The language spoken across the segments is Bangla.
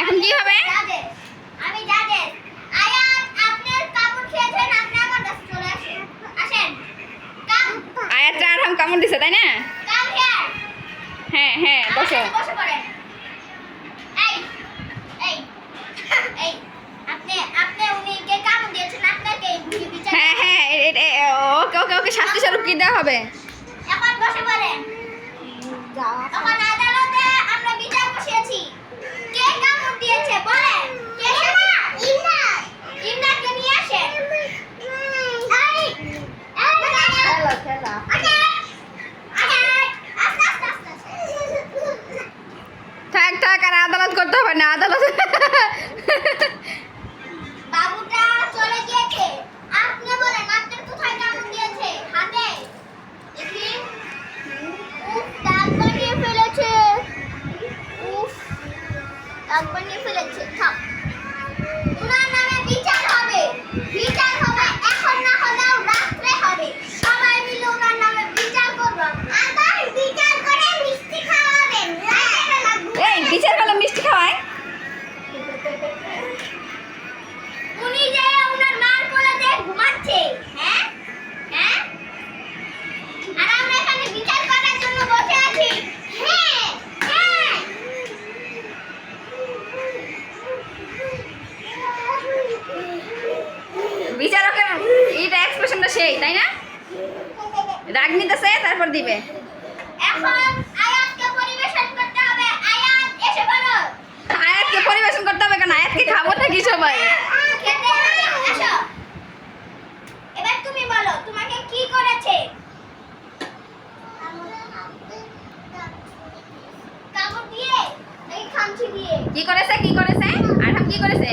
এখন কি হবে? আমি জাজেস আয়াত আপনার কাপড় খেয়েছেন আপনি চলে আসেন। হাম কামড় দিছে তাই না? হ্যাঁ হ্যাঁ বসো। বসে পড়েন। এই এই এই হ্যাঁ, হ্যাঁ ওকে ওকে ওকে শাস্তি স্বরূপ কি দেওয়া হবে? এখন বসে নাকি সবাই? কি করেছে? কি করেছে কি আঠাম কি করেছে?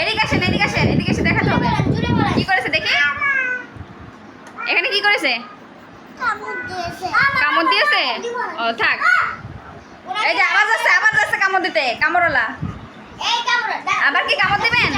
এদিকে আসেন এদিকে আসেন এদিকে এসে দেখাতে হবে। কি করেছে দেখি। এখানে কি করেছে? কামড় দিয়েছে। ও থাক। এই যে আওয়াজ আছে আওয়াজ আছে কামড় দিতে। কামড়লা এই আবার কি কামড় দেবেন?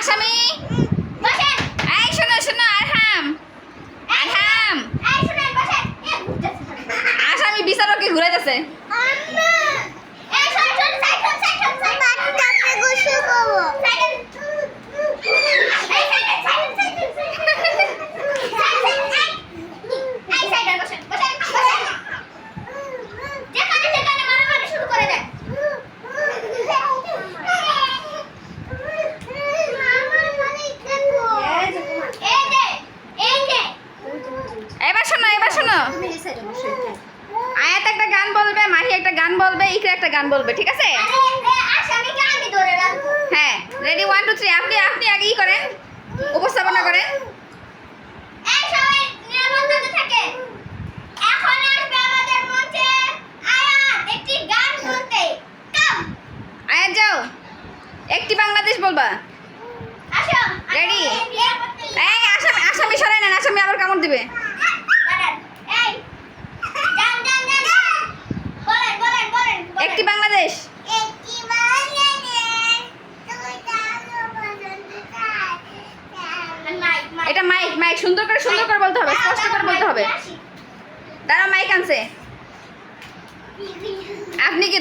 ¡Pásame! শোনো। আয়াত একটা গান বলবে মাহি একটা গান বলবে ইকরা একটা গান বলবে ঠিক আছে? হ্যাঁ রেডি ওয়ান টু থ্রি আপনি আপনি আগেই করেন উপস্থাপনা করেন।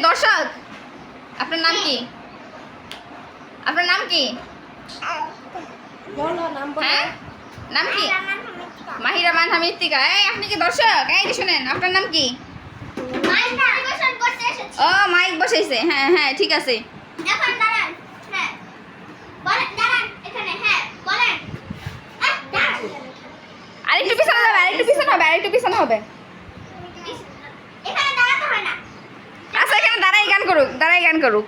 দর্শক আপনার নাম কি? আপনার নাম কি? হ্যাঁ? নাম কি? মাহিরা মান হামিস্তিকা এই আপনি কি দর্শক? এই শুনেন আপনার নাম কি? ও মাইক বসাইছে। হ্যাঁ হ্যাঁ ঠিক আছে। আরেকটু পিছনে হবে আরেকটু পিছনে হবে আরেকটু পিছনে হবে। দাঁড়াই গান করুক দাঁড়াই গান করুক।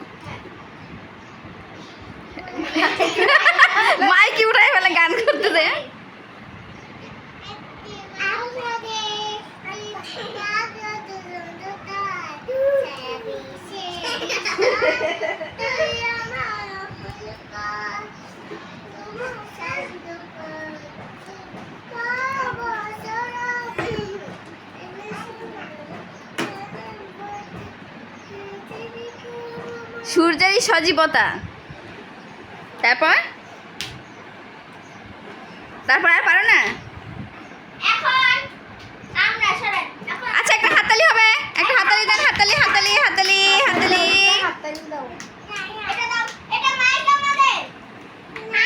মাইকি উঠাই ফেলে গান করতেছে। সূর্যেরই সজীবতা। তারপর? তারপর আর পারো না? আচ্ছা একটা হাততালি হবে। একটা হাততালি দেন আমাদের।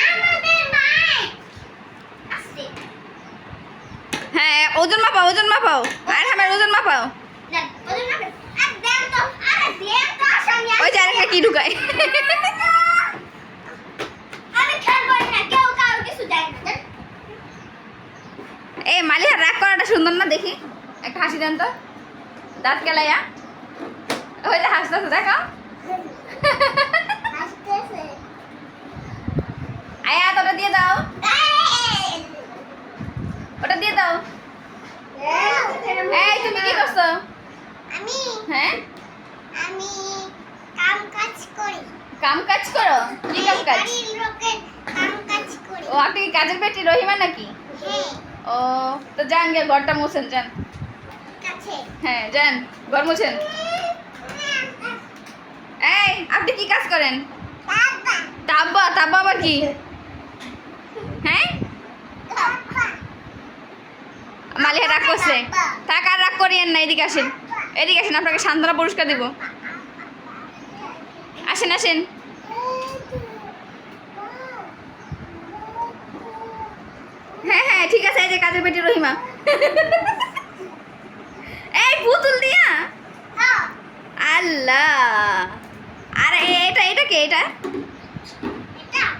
আমাদের মাইক আসছে। হ্যাঁ ওজন মাপাও ওজন মাপাও। আর আমার ওজন মাপাও। নামে আর দেন তো আরে দেন ওই যে আরেকটা কি ঢুকায়? আমি খেলব না কেউ কারও কিছু দেয় না দেন। এ মালিহা রাগ করাটা সুন্দর না দেখি। একটা হাসি দেন তো। দাঁত কেলাইয়া ওই যে হাসতেছে দেখো আয়া ওটা দিয়ে দাও। ওটা দিয়ে দাও। এই তুমি কি করছ? আমি হ্যাঁ আমি কাজ করি। কাম কাজ করো? কি কাম কাজ? লোকের কাম কাজ করি। ও আপনি কি কাজের বেটি রহিমা নাকি? হ্যাঁ। ও তো যান গে ঘরটা মোছেন যান। হ্যাঁ যান ঘর মোছেন। এই আপনি কি কাজ করেন? বাবা তাব্বা তাব্বা আবার কি? হ্যাঁ? মালিহা রাগ করছে। থাক আর রাগ করিয়েন না এদিকে আসেন। এদিকে আসেন আপনাকে সান্ত্বনা পুরস্কার দিব। আসেন আসেন। হ্যাঁ হ্যাঁ ঠিক আছে, এই যে কাজের বেটি রহিমা। এই পুতুল দিয়া? আল্লাহ। আর এটা এটা কে, এটা?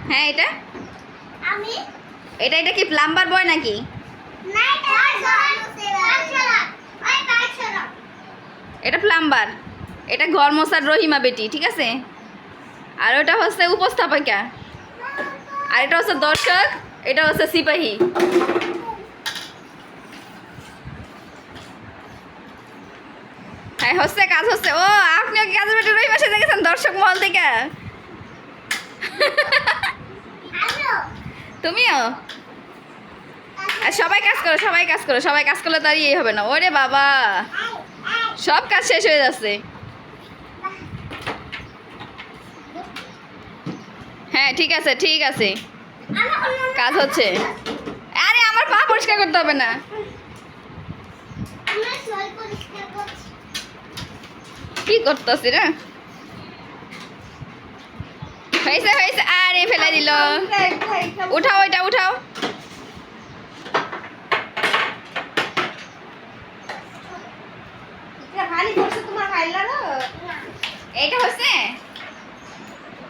হ্যাঁ এটা? এটা এটা কি প্লাম্বার বয় নাকি? এটা প্লাম্বার এটা ঘর মশার রহিমা বেটি, ঠিক আছে? আর ওটা হচ্ছে উপস্থাপিকা। আর এটা হচ্ছে দর্শক এটা হচ্ছে সিপাহী। হ্যাঁ হচ্ছে কাজ হচ্ছে। ও আপনিও কি কাজের বেটি সেজে গেছেন দর্শক মহল থেকে? তুমিও? আর সবাই কাজ করো সবাই কাজ করো সবাই কাজ করলে তো আর ইয়ে হবে না। ওরে বাবা। সব কাজ শেষ হয়ে যাচ্ছে। হ্যাঁ ঠিক আছে ঠিক আছে। কাজ হচ্ছে। আরে আমার পা পরিষ্কার করতে হবে না। কি করতেছি না হয়েছে হয়েছে। আরে ফেলে দিল। উঠাও ওইটা উঠাও। এইটা হচ্ছে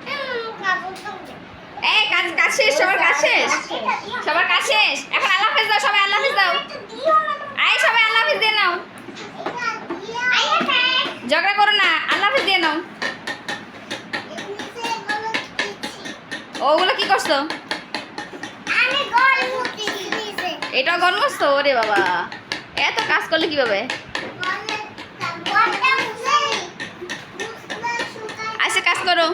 হুম, কাপড় ধোবো। এই কাজ কাজ শেষ সবার কাজ শেষ এটা। সবার কাজ শেষ এখন আল্লাহ হাফেজ দাও, সবাই আল্লাহ হাফেজ দাও এটা। আই সবাই আল্লাহ হাফেজ দিয়ে নাও এটা। ঝগড়া করো না, আল্লাহ হাফেজ দিয়ে নাও। ওগুলো কি করছ এটাও গরমস্ত ওরে বাবা এত কাজ করলে কীভাবে আসে কাজ করো